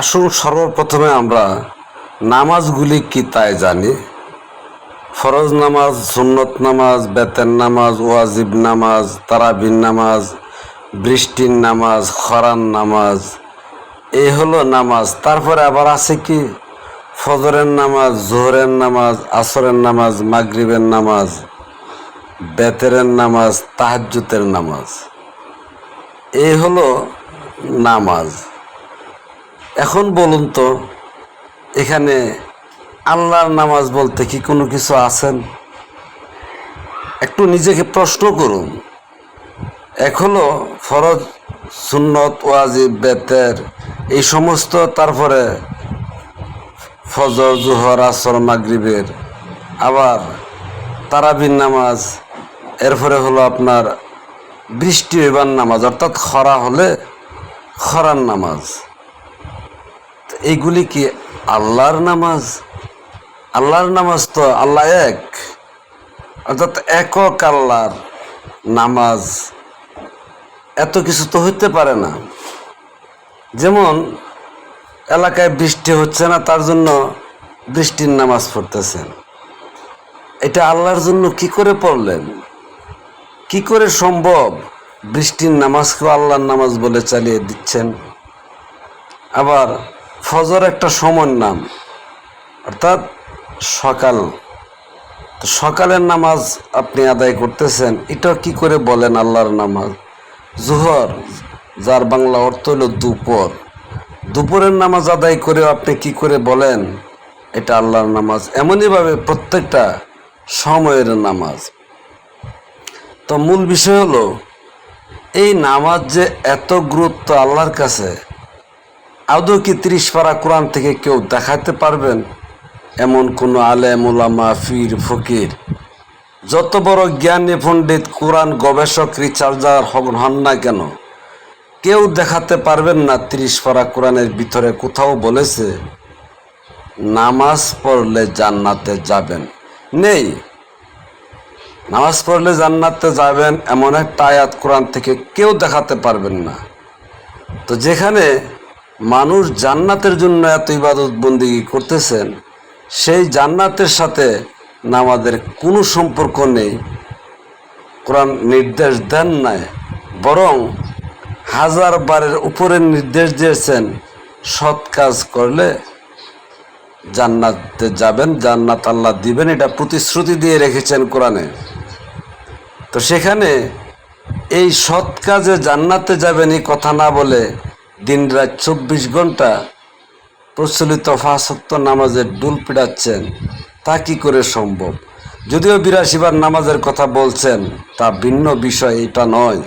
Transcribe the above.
আসুন সর্বপ্রথমে আমরা নামাজগুলি কি তাই জানি? ফরজ নামাজ, সুন্নত নামাজ, বেতের নামাজ, ওয়াজিব নামাজ তারাবিন নামাজ, বৃষ্টির নামাজ খরান নামাজ এই হলো নামাজ। তারপরে আবার আছে কি? ফজরের নামাজ, জোহরের নামাজ, আসরের নামাজ, মাগরিবের নামাজ, বেতেরের নামাজ তাহাজ্জুতের নামাজ। এই হলো নামাজ। এখন বলুন তো, এখানে আল্লাহর নামাজ বলতে কি কোনো কিছু আছেন? একটু নিজেকে প্রশ্ন করুন। হলো ফরজ, সুন্নত, ওয়াজিব, বেতের, এই সমস্ত, তারপরে ফজর, জোহর, আসর, মাগরিবের। আবার তারাবিন নামাজ, এরপরে হলো আপনার বৃষ্টি হইবার নামাজ, অর্থাৎ খরা হলে খরার নামাজ। তো এইগুলি কি আল্লাহর নামাজ আল্লাহর নামাজ তো আল্লাহ এক, অর্থাৎ একক আল্লাহর নামাজ। এত কিছু তো হইতে পারে না। যেমন, এলাকায় বৃষ্টি হচ্ছে না, তার জন্য বৃষ্টির নামাজ পড়তেছেন। এটা আল্লাহর জন্য কি করে পড়লেন? কি করে সম্ভব বৃষ্টির নামাজকেও আল্লাহর নামাজ বলে চালিয়ে দিচ্ছেন? আবার ফজর একটা সময় নাম, অর্থাৎ সকাল। সকালের নামাজ আপনি আদায় করতেছেন, এটা কি করে বলেন আল্লাহর নামাজ? জোহর, যার বাংলা অর্থ হলো দুপুর। দুপুরের নামাজ আদায় করে আপনি কি করে বলেন এটা আল্লাহর নামাজ? এমনইভাবে প্রত্যেকটা সময়ের নামাজ। তো মূল বিষয় হলো, এই নামাজ যে এত গুরুত্ব আল্লাহর কাছে আদৌ কি ত্রিশ পারা কোরআন থেকে কেউ দেখাতে পারবেন? এমন কোনো আলেম ওলামা ফির ফকির। যত বড় জ্ঞানী, পণ্ডিত, কোরআন গবেষক রিচার্জার হন না কেন? কেউ দেখাতে পারবেন না ত্রিশ পারা কোরআনের ভিতরে কোথাও বলেছে, নামাজ পড়লে জান্নাতে যাবেন। নেই। নামাজ পড়লে জান্নাতে যাবেন এমন একটা আয়াত কোরআন থেকে কেউ দেখাতে পারবেন না। তো যেখানে মানুষ জান্নাতের জন্য এত ইবাদত বন্দিগি করতেছেন, সেই জান্নাতের সাথে নামাজের কোনো সম্পর্ক নেই। কোরআন নির্দেশ দেন নাই, বরং হাজার বারের উপরে নির্দেশ দিয়েছেন, সৎ কাজ করলে জান্নাতে যাবেন, জান্নাত আল্লাহ দিবেন, এটা প্রতিশ্রুতি দিয়ে রেখেছেন কোরআনে। তো সেখানে এই সৎ কাজে জান্নাতে যাবেন এই কথা না বলে দিন রাত চব্বিশ ঘণ্টা প্রচলিত ফাঁসক্ত নামাজের ডুল পিড়াচ্ছেন তা কি করে সম্ভব? যদিও বিরাশিবার নামাজের কথা বলছেন, তা ভিন্ন বিষয়, এটা নয়।